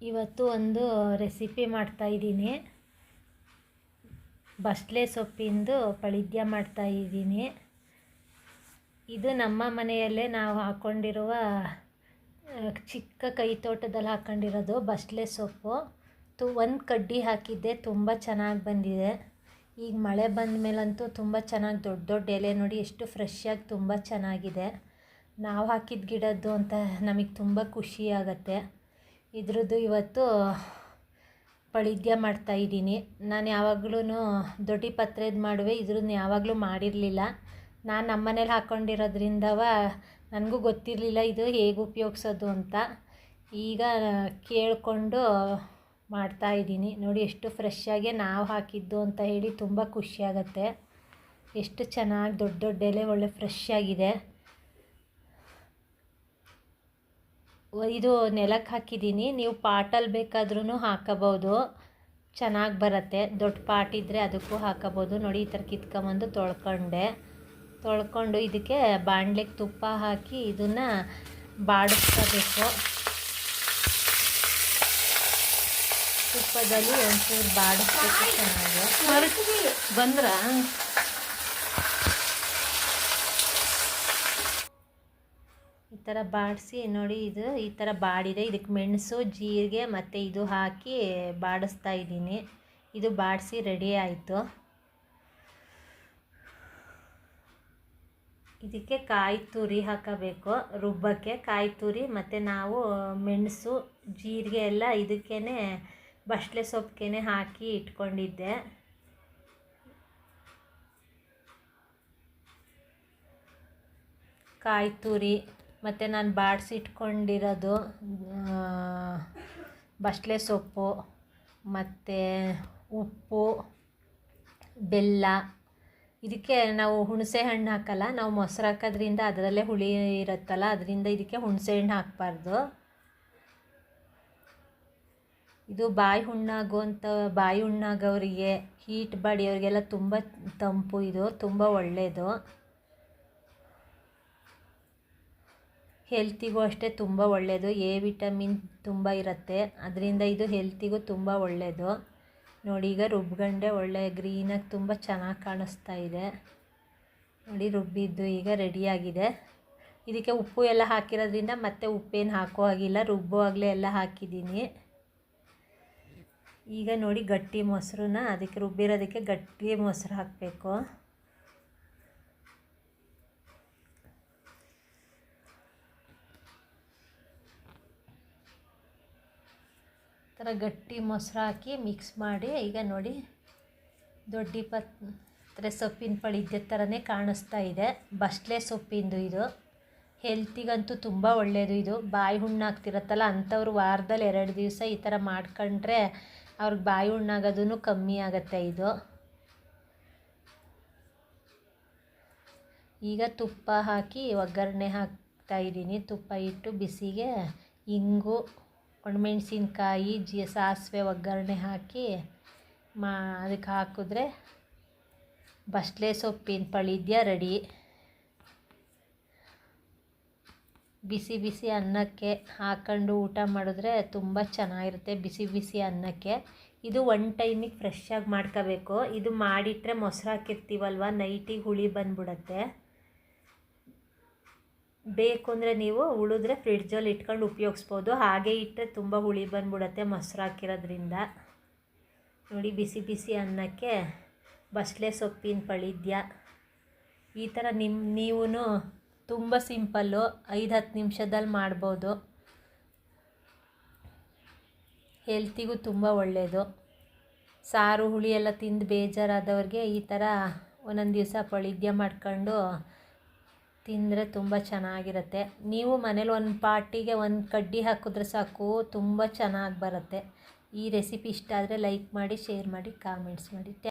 ಇವತ್ತು ಒಂದು ರೆಸಿಪಿ ಮಾಡ್ತಾಯಿದ್ದೀನಿ ಬಸ್ಲೆ ಸೊಪ್ಪಿಂದು ಪಳಿದ್ಯ ಮಾಡ್ತಾಯಿದ್ದೀನಿ ಇದು ನಮ್ಮ ಮನೆಯಲ್ಲೇ ನಾವು ಹಾಕ್ಕೊಂಡಿರುವ ಚಿಕ್ಕ ಕೈ ತೋಟದಲ್ಲಿ ಹಾಕ್ಕೊಂಡಿರೋದು ಬಸ್ಲೆ ಸೊಪ್ಪು. ತು, ಒಂದು ಕಡ್ಡಿ ಹಾಕಿದ್ದೆ, ತುಂಬ ಚೆನ್ನಾಗಿ ಬಂದಿದೆ. ಈಗ ಮಳೆ ಬಂದ ಮೇಲಂತೂ ತುಂಬ ಚೆನ್ನಾಗಿ, ದೊಡ್ಡ ದೊಡ್ಡ ಎಲೆ ನೋಡಿ ಎಷ್ಟು ಫ್ರೆಶ್ಶಾಗಿ ತುಂಬ ಚೆನ್ನಾಗಿದೆ. ನಾವು ಹಾಕಿದ ಗಿಡದ್ದು ಅಂತ ನಮಗೆ ತುಂಬ ಖುಷಿ ಆಗುತ್ತೆ. ಇದ್ರದ್ದು ಇವತ್ತು ಪಳಿದ್ಯ ಮಾಡ್ತಾಯಿದ್ದೀನಿ ನಾನು ಯಾವಾಗ್ಲೂ ದೊಡ್ಡ ಪತ್ರೆದು ಮಾಡುವೆ ಇದ್ರದ್ದು ಯಾವಾಗಲೂ ಮಾಡಿರಲಿಲ್ಲ. ನಾನು ನಮ್ಮ ಮನೇಲಿ ಹಾಕ್ಕೊಂಡಿರೋದ್ರಿಂದವ ನನಗೂ ಗೊತ್ತಿರಲಿಲ್ಲ ಇದು ಹೇಗೆ ಉಪಯೋಗಿಸೋದು ಅಂತ. ಈಗ ಕೇಳಿಕೊಂಡು ಮಾಡ್ತಾಯಿದ್ದೀನಿ ನೋಡಿ ಎಷ್ಟು ಫ್ರೆಶ್ಶಾಗೆ ನಾವು ಹಾಕಿದ್ದು ಅಂತ ಹೇಳಿ ತುಂಬ ಖುಷಿಯಾಗತ್ತೆ ಎಷ್ಟು ಚೆನ್ನಾಗಿ ದೊಡ್ಡ ದೊಡ್ಡ ಎಲೆ ಒಳ್ಳೆ ಫ್ರೆಶ್ ಆಗಿದೆ. ಇದು ನೆಲಕ್ಕೆ ಹಾಕಿದ್ದೀನಿ. ನೀವು ಪಾಟಲ್ಲಿ ಬೇಕಾದ್ರೂ ಹಾಕಬೋದು ಚೆನ್ನಾಗಿ ಬರುತ್ತೆ. ದೊಡ್ಡ ಪಾಟ್ ಇದ್ದರೆ ಅದಕ್ಕೂ ಹಾಕಬೋದು ನೋಡಿ ಈ ಥರ ಕಿತ್ಕೊಂಬಂದು ತೊಳ್ಕೊಂಡೆ. ತೊಳ್ಕೊಂಡು ಇದಕ್ಕೆ ಬಾಣಲೆಗೆ ತುಪ್ಪ ಹಾಕಿ ಇದನ್ನು ಬಾಡಿಸ್ಕೋಬೇಕು. ತುಪ್ಪದಲ್ಲಿ ಒಂಚೂರು ಬಾಡಿಸ್ಬೇಕು ಚೆನ್ನಾಗಿ. ಬಂದ್ರ? ಈ ಥರ ಬಾಡಿಸಿ, ನೋಡಿ ಇದು ಈ ಥರ ಬಾಡಿದೆ. ಇದಕ್ಕೆ ಮೆಣಸು, ಜೀರಿಗೆ ಮತ್ತು ಇದು ಹಾಕಿ ಬಾಡಿಸ್ತಾ ಇದ್ದೀನಿ. ಇದು ಬಾಡಿಸಿ ರೆಡಿ ಆಯಿತು. ಇದಕ್ಕೆ ಕಾಯಿ ತುರಿ ಹಾಕಬೇಕು. ರುಬ್ಬಕ್ಕೆ ಕಾಯಿ ತುರಿ ಮತ್ತು ನಾವು ಮೆಣಸು, ಜೀರಿಗೆ ಎಲ್ಲ ಇದಕ್ಕೇ ಬಸಳೆ ಸೊಪ್ಪಿಗೆ ಹಾಕಿ ಇಟ್ಕೊಂಡಿದ್ದೆ. ಕಾಯಿ ತುರಿ. ಮತ್ತು ನಾನು ಬಾಡಿಸಿಟ್ಕೊಂಡಿರೋದು ಬಸಳೆ ಸೊಪ್ಪು, ಮತ್ತು ಉಪ್ಪು, ಬೆಲ್ಲ. ಇದಕ್ಕೆ ನಾವು ಹುಣಸೆ ಹಣ್ಣು ಹಾಕಲ್ಲ, ನಾವು ಮೊಸರು ಹಾಕೋದ್ರಿಂದ ಅದರಲ್ಲೇ ಹುಳಿ ಇರುತ್ತಲ್ಲ, ಅದರಿಂದ ಇದಕ್ಕೆ ಹುಣಸೆ ಹಣ್ಣು ಹಾಕಬಾರ್ದು. ಇದು ಬಾಯಿ ಹುಣ್ಣಾಗುವಂಥ ಬಾಯಿ ಹುಣ್ಣಾಗೋರಿಗೆ ಹೀಟ್ ಬಾಡಿಯವ್ರಿಗೆಲ್ಲ ತುಂಬ ತಂಪು ಇದು, ತುಂಬ ಒಳ್ಳೆಯದು ಹೆಲ್ತಿಗೂ ಅಷ್ಟೇ ತುಂಬ ಒಳ್ಳೆಯದು ಎ ವಿಟಮಿನ್ ತುಂಬ ಇರುತ್ತೆ. ಅದರಿಂದ ಇದು ಹೆಲ್ತಿಗೂ ತುಂಬ ಒಳ್ಳೆಯದು ನೋಡಿ, ಈಗ ರುಬ್ಗಂಡೆ ಒಳ್ಳೆ ಗ್ರೀನಾಗಿ ತುಂಬ ಚೆನ್ನಾಗಿ ಕಾಣಿಸ್ತಾ ಇದೆ. ನೋಡಿ, ರುಬ್ಬಿದ್ದು ಈಗ ರೆಡಿಯಾಗಿದೆ ಇದಕ್ಕೆ ಉಪ್ಪು ಎಲ್ಲ ಹಾಕಿರೋದ್ರಿಂದ ಮತ್ತೆ ಉಪ್ಪೇನು ಹಾಕೋ ಹಾಗಿಲ್ಲ. ರುಬ್ಬುವಾಗಲೇ ಎಲ್ಲ ಹಾಕಿದ್ದೀನಿ. ಈಗ ನೋಡಿ, ಗಟ್ಟಿ ಮೊಸರನ್ನ ಅದಕ್ಕೆ ರುಬ್ಬಿರೋದಕ್ಕೆ ಗಟ್ಟಿ ಮೊಸರು ಹಾಕಬೇಕು. ಥರ ಗಟ್ಟಿ ಮೊಸರು ಹಾಕಿ ಮಿಕ್ಸ್ ಮಾಡಿ, ಈಗ ನೋಡಿ ದೊಡ್ಡ ಪತ್ರೆ ಸೊಪ್ಪಿನ ಪಳಿದ್ದ ಥರನೇ ಕಾಣಿಸ್ತಾ ಇದೆ. ಬಸ್ಲೆ ಸೊಪ್ಪಿಂದು ಇದು. ಹೆಲ್ತಿಗಂತೂ ತುಂಬ ಒಳ್ಳೆಯದು ಇದು. ಬಾಯಿ ಹುಣ್ಣು ಆಗ್ತಿರತ್ತಲ್ಲ, ಅಂಥವ್ರು ವಾರದಲ್ಲಿ ಎರಡು ದಿವಸ ಈ ಥರ ಮಾಡ್ಕೊಂಡ್ರೆ ಅವ್ರಿಗೆ ಬಾಯಿ ಹುಣ್ಣಾಗೋದೂ ಕಮ್ಮಿ ಆಗುತ್ತೆ ಇದು. ಈಗ ತುಪ್ಪ ಹಾಕಿ ಒಗ್ಗರಣೆ ಹಾಕ್ತಾಯಿದ್ದೀನಿ ತುಪ್ಪ ಇಟ್ಟು ಬಿಸಿಗೆ, ಇಂಗು ಒಣಮೆಣ್ಸಿನ್ಕಾಯಿ ಜಿ ಸಾಸಿವೆ ಒಗ್ಗರಣೆ ಹಾಕಿ ಮಾ ಅದಕ್ಕೆ ಹಾಕಿದ್ರೆ ಬಸ್ಲೆ ಸೊಪ್ಪಿನ ಪಳಿದ್ಯಾ ರೆಡಿ. ಬಿಸಿ ಬಿಸಿ ಅನ್ನಕ್ಕೆ ಹಾಕೊಂಡು ಊಟ ಮಾಡಿದ್ರೆ ತುಂಬ ಚೆನ್ನಾಗಿರುತ್ತೆ ಬಿಸಿ ಬಿಸಿ ಅನ್ನಕ್ಕೆ. ಇದು ಒನ್ ಟೈಮಿಗೆ ಫ್ರೆಶ್ಶಾಗಿ ಮಾಡ್ಕೋಬೇಕು. ಇದು ಮಾಡಿಟ್ರೆ ಮೊಸರು ಹಾಕಿರ್ತೀವಲ್ವ? ನೈಟಿಗೆ ಹುಳಿ ಬಂದ್ಬಿಡತ್ತೆ. ಬೇಕು ಅಂದರೆ ನೀವು ಉಳಿದ್ರೆ ಫ್ರಿಡ್ಜಲ್ಲಿ ಇಟ್ಕೊಂಡು ಉಪಯೋಗಿಸ್ಬೋದು. ಹಾಗೆ ಇಟ್ಟರೆ ತುಂಬ ಹುಳಿ ಬಂದ್ಬಿಡತ್ತೆ ಮೊಸರು ಹಾಕಿರೋದ್ರಿಂದ. ನೋಡಿ, ಬಿಸಿ ಬಿಸಿ ಅನ್ನಕ್ಕೆ ಬಸಳೆ ಸೊಪ್ಪಿನ ಪಳಿದ್ಯ. ಈ ಥರ ನಿಮ್ಮ ನೀವು ತುಂಬ ಸಿಂಪಲ್ಲು ಐದು ಹತ್ತು ನಿಮಿಷದಲ್ಲಿ ಮಾಡ್ಬೋದು. ಹೆಲ್ತಿಗೂ ತುಂಬ ಒಳ್ಳೆಯದು ಸಾರು, ಹುಳಿ ಎಲ್ಲ ತಿಂದು ಬೇಜಾರಾದವ್ರಿಗೆ ಈ ಥರ ಒಂದೊಂದು ದಿವಸ ಪಳಿದ್ಯ ಮಾಡ್ಕೊಂಡು ತಿಂದರೆ ತುಂಬ ಚೆನ್ನಾಗಿರುತ್ತೆ. ನೀವು ಮನೇಲಿ ಒಂದು ಪಾರ್ಟಿಗೆ ಒಂದು ಕಡ್ಡಿ ಹಾಕಿದ್ರೆ ಸಾಕು, ತುಂಬ ಚೆನ್ನಾಗಿ ಬರುತ್ತೆ. ಈ ರೆಸಿಪಿ ಇಷ್ಟ ಆದರೆ ಲೈಕ್ ಮಾಡಿ, ಶೇರ್ ಮಾಡಿ, ಕಾಮೆಂಟ್ಸ್ ಮಾಡಿ.